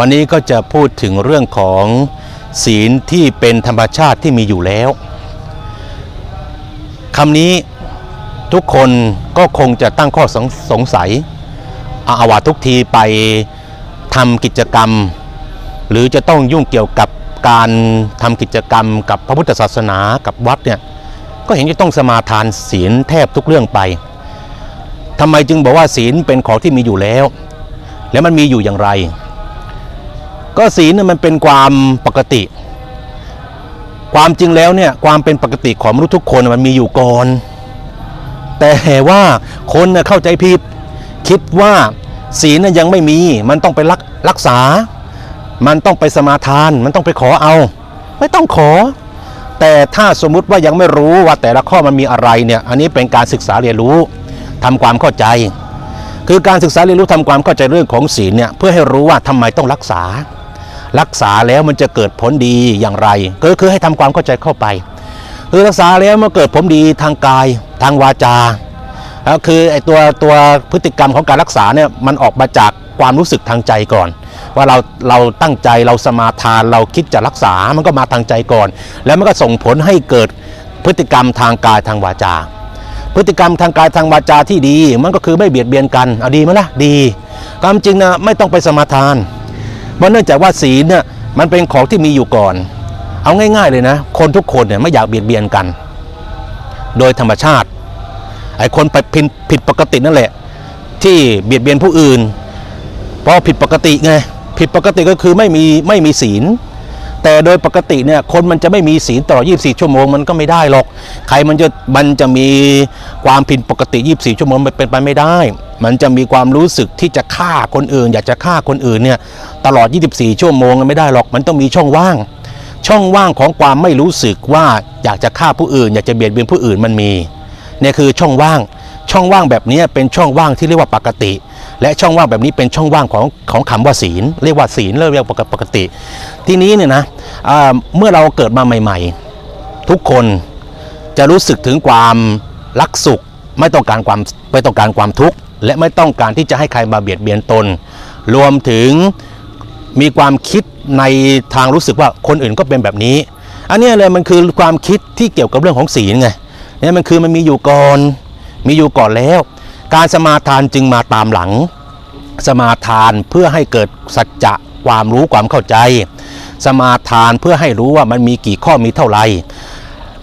วันนี้ก็จะพูดถึงเรื่องของศีลที่เป็นธรรมชาติที่มีอยู่แล้วคำนี้ทุกคนก็คงจะตั้งข้อสงสงสัยอาวาทุกทีไปทำกิจกรรม หรือจะต้องยุ่งเกี่ยวกับการทำกิจกรรม กับพระพุทธศาสนากับวัดเนี่ยก็เห็นจะต้องสมาทานศีลแทบทุกเรื่องไปทำไมจึงบอกว่าศีลเป็นของที่มีอยู่แล้ว แล้วมันมีอยู่อย่างไร ก็ศีลเนี่ยมันเป็นความปกติ ความจริงแล้วเนี่ยความเป็นปกติของมนุษย์ทุกคนมันมีอยู่ก่อน แต่ว่าคนน่เข้าใจผิดคิดว่าศีลน่ยังไม่มีมันต้องไปรักรักษา มันต้องไปสมาทาน มันต้องไปขอเอา ไม่ต้องขอ แต่ถ้าสมมุติว่ายังไม่รู้ว่าแต่ละข้อมันมีอะไรเนี่ยอันนี้เป็นการศึกษาเรียนรู้ทำความเข้าใจ คือการศึกษาเรียนรู้ทำความเข้าใจเรื่องของศีลเนี่ยเพื่อให้รู้ว่าทำไมต้องรักษา รักษาแล้วมันจะเกิดผลดีอย่างไร ก็คือให้ทำความเข้าใจเข้าไป คือรักษาแล้วมันเกิดผลดีทางกายทางวาจาแล้วคือไอ้ตัวตัวพฤติกรรมของการรักษาเนี่ยมันออกมาจากความรู้สึกทางใจก่อน ว่าเราเราตั้งใจเราสมาทานเราคิดจะรักษามันก็มาทางใจก่อน แล้วมันก็ส่งผลให้เกิดพฤติกรรมทางกายทางวาจา พฤติกรรมทางกายทางวาจาที่ดี มันก็คือไม่เบียดเบียนกันเอาดีไหมล่ะดีความจริงนะไม่ต้องไปสมาทาน เพราะเนื่องจากว่าศีลเนี่ยมันเป็นของที่มีอยู่ก่อน เอาง่าย ๆเลยนะ คนทุกคนเนี่ยไม่อยากเบียดเบียนกัน โดยธรรมชาติไอ้คนไปผิดผิดปกตินั่นแหละ ที่เบียดเบียนผู้อื่นเพราะผิดปกติไงผิดปกติก็คือไม่มีไม่มีศีล แต่โดยปกติเนี่ยคนมันจะไม่มีศีลตลอด 24 ชั่วโมงมันก็ไม่ได้หรอก ใครมันจะมันจะมีความผิดปกติ 24 ชั่วโมงมันเป็นไปไม่ได้ มันจะมีความรู้สึกที่จะฆ่าคนอื่น อยากจะฆ่าคนอื่นเนี่ยตลอด 24 ชั่วโมงมันไม่ได้หรอกมันต้องมีช่องว่าง ช่องว่างของความไม่รู้สึกว่าอยากจะฆ่าผู้อื่น อยากจะเบียดเบียนผู้อื่นมันมีเนี่ยคือช่องว่าง ช่องว่างแบบนี้เป็นช่องว่างที่เรียกว่าปกติ และช่องว่างแบบนี้เป็นช่องว่างของของคำว่าศีล เรียกว่าศีลเรียกว่าปกติ ทีนี้เนี่ยนะเมื่อเราเกิดมาใหม่ ๆ ทุกคนจะรู้สึกถึงความรักสุข ไม่ต้องการความไม่ต้องการความทุกข์ และไม่ต้องการที่จะให้ใครมาเบียดเบียนตน รวมถึงมีความคิดในทางรู้สึกว่าคนอื่นก็เป็นแบบนี้ อันนี้เลยมันคือความคิดที่เกี่ยวกับเรื่องของศีลไงเนี่ยมันคือมันมีอยู่ก่อนมีอยู่ก่อนแล้ว การสมาทานจึงมาตามหลัง สมาทานเพื่อให้เกิดสัจจะความรู้ความเข้าใจ สมาทานเพื่อให้รู้ว่ามันมีกี่ข้อมีเท่าไหร่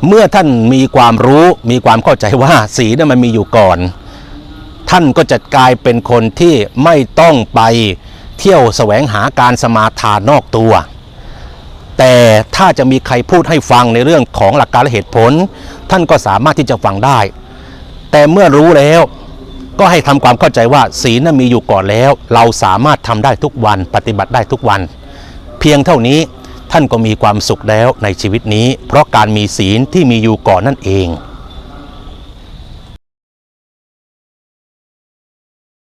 เมื่อท่านมีความรู้มีความเข้าใจว่าศีลนี่ยมันมีอยู่ก่อน ท่านก็จะกลายเป็นคนที่ไม่ต้องไปเที่ยวแสวงหาการสมาทานนอกตัว แต่ถ้าจะมีใครพูดให้ฟังในเรื่องของหลักการและเหตุผล ท่านก็สามารถที่จะฟังได้ แต่เมื่อรู้แล้วก็ให้ทำความเข้าใจว่าศีลนั้นมีอยู่ก่อนแล้ว เราสามารถทำได้ทุกวันปฏิบัติได้ทุกวัน เพียงเท่านี้ท่านก็มีความสุขแล้วในชีวิตนี้ เพราะการมีศีลที่มีอยู่ก่อนนั่นเอง